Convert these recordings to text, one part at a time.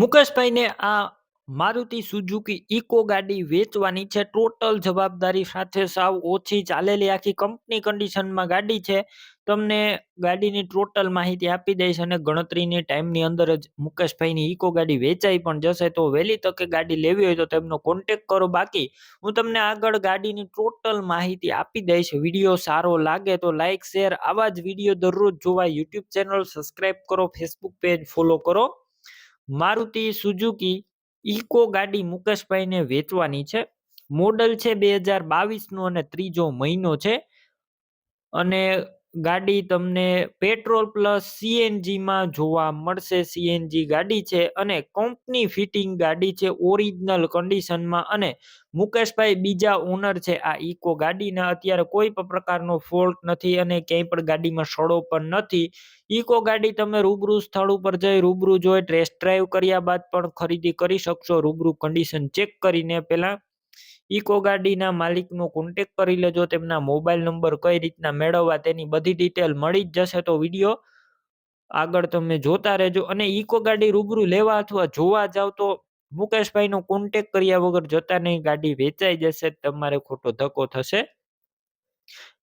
મુકેશભાઈને આ Maruti Suzuki eco ગાડી વેચવાની છે. ટોટલ જવાબદારી સાથે સાવ ઓછી ચાલેલી આખી કંપની કન્ડિશનમાં ગાડી છે. તમને ગાડીની ટોટલ માહિતી આપી દઈશ અને ગણતરીની ટાઈમની અંદર જ મુકેશભાઈની ઇકો ગાડી વેચાઈ પણ જશે. તો વહેલી તકે ગાડી લેવી હોય તો તેમનો કોન્ટેક કરો. બાકી હું તમને આગળ ગાડીની ટોટલ માહિતી આપી દઈશ. વીડિયો સારો લાગે તો લાઇક શેર આવા જ વીડિયો દરરોજ જોવા. યુટ્યુબ ચેનલ સબસ્ક્રાઈબ કરો, ફેસબુક પેજ ફોલો કરો. મારુતિ સુઝુકી ઇકો ગાડી મુકેશભાઈને વેચવાની છે. મોડલ છે બે હજાર બાવીસનું અને ત્રીજો મહિનો છે. અને ગાડી તમને પેટ્રોલ પ્લસ સીએનજીમાં જોવા મળશે. સીએનજી ગાડી છે અને કંપની ફિટિંગ ગાડી છે ઓરિજિનલ કન્ડિશનમાં અને મુકેશભાઈ બીજા ઓનર છે. આ ઇકો ગાડીના અત્યારે કોઈ પણ પ્રકારનો ફોલ્ટ નથી અને ક્યાંય પણ ગાડીમાં સડો પણ નથી. ઇકો ગાડી તમે રૂબરૂ સ્થળ ઉપર જઈ રૂબરૂ જોઈ ટેસ્ટ ડ્રાઈવ કર્યા બાદ પણ ખરીદી કરી શકશો. રૂબરૂ કન્ડિશન ચેક કરીને પહેલા ઇકો ગાડીના માલિકનો કોન્ટેક કરી લેજો, તેમના મોબાઈલ નંબર કઈ રીતના મેળવવા તેની બધી ડિટેલ મળી જ જશે તો વીડિયો આગળ તમે જોતા રહેજો. અને ઇકો ગાડી રૂબરૂ લેવા અથવા જોવા જાવ તો મુકેશભાઈનો કોન્ટેક કર્યા વગર જતા નહીં, ગાડી વેચાઈ જશે, તમારે ખોટો ધક્કો થશે.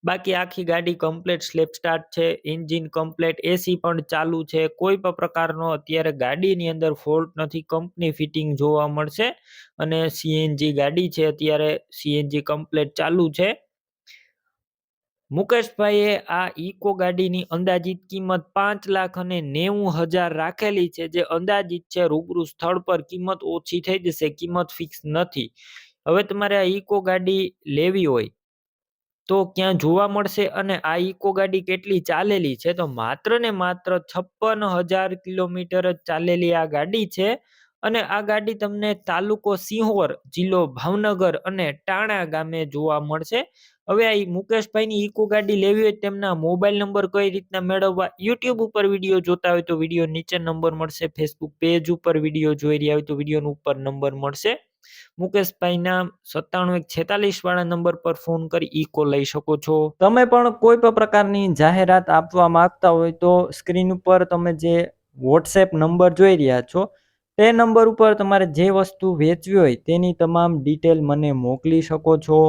બાકી આખી ગાડી કમ્પ્લેટ સ્લેપ સ્ટાર્ટ છે એન્જિન કમ્પ્લેટ એસી પણ ચાલુ છે. કોઈ પણ પ્રકારનો અત્યારે ગાડીની અંદર ફોલ્ટ નથી. કંપની ફિટિંગ જોવા મળશે અને સીએનજી ગાડી છે અત્યારે. સીએનજી કમ્પ્લેટ ચાલુ છે. મુકેશભાઈએ આ ઇકો ગાડીની અંદાજિત કિંમત પાંચ લાખ અને નેવું હજાર રાખેલી છે, જે અંદાજિત છે રૂબરૂ સ્થળ પર કિંમત ઓછી થઈ જશે, કિંમત ફિક્સ નથી. હવે તમારે આ ઇકો ગાડી લેવી હોય તો ક્યાં જોવા મળશે અને આ ઇકો ગાડી કેટલી ચાલેલી છે? તો માત્ર ને માત્ર છપ્પન હજાર કિલોમીટર જ ચાલેલી આ ગાડી છે. અને આ ગાડી તમને તાલુકો સિંહોર, જિલ્લો ભાવનગર અને ટાણા ગામે જોવા મળશે. હવે આ મુકેશભાઈની ઇકો ગાડી લેવી હોય તેમના મોબાઈલ નંબર કઈ રીતના મેળવવા? યુટ્યુબ ઉપર વીડિયો જોતા હોય તો વીડિયો નીચે નંબર મળશે. ફેસબુક પેજ ઉપર વીડિયો જોઈ રહ્યા હોય તો વીડિયો ઉપર નંબર મળશે. મુકેશભાઈના સત્તાણું એક છેતાલીસ વાળા નંબર પર ફોન કરી ઈકો લઈ શકો છો. તમે પણ કોઈ પણ પ્રકારની જાહેરાત આપવા માંગતા હોય તો સ્ક્રીન ઉપર તમે જે વોટ્સએપ નંબર જોઈ રહ્યા છો, તે નંબર ઉપર તમારે જે વસ્તુ વેચવી હોય તેની તમામ ડિટેલ મને મોકલી શકો છો.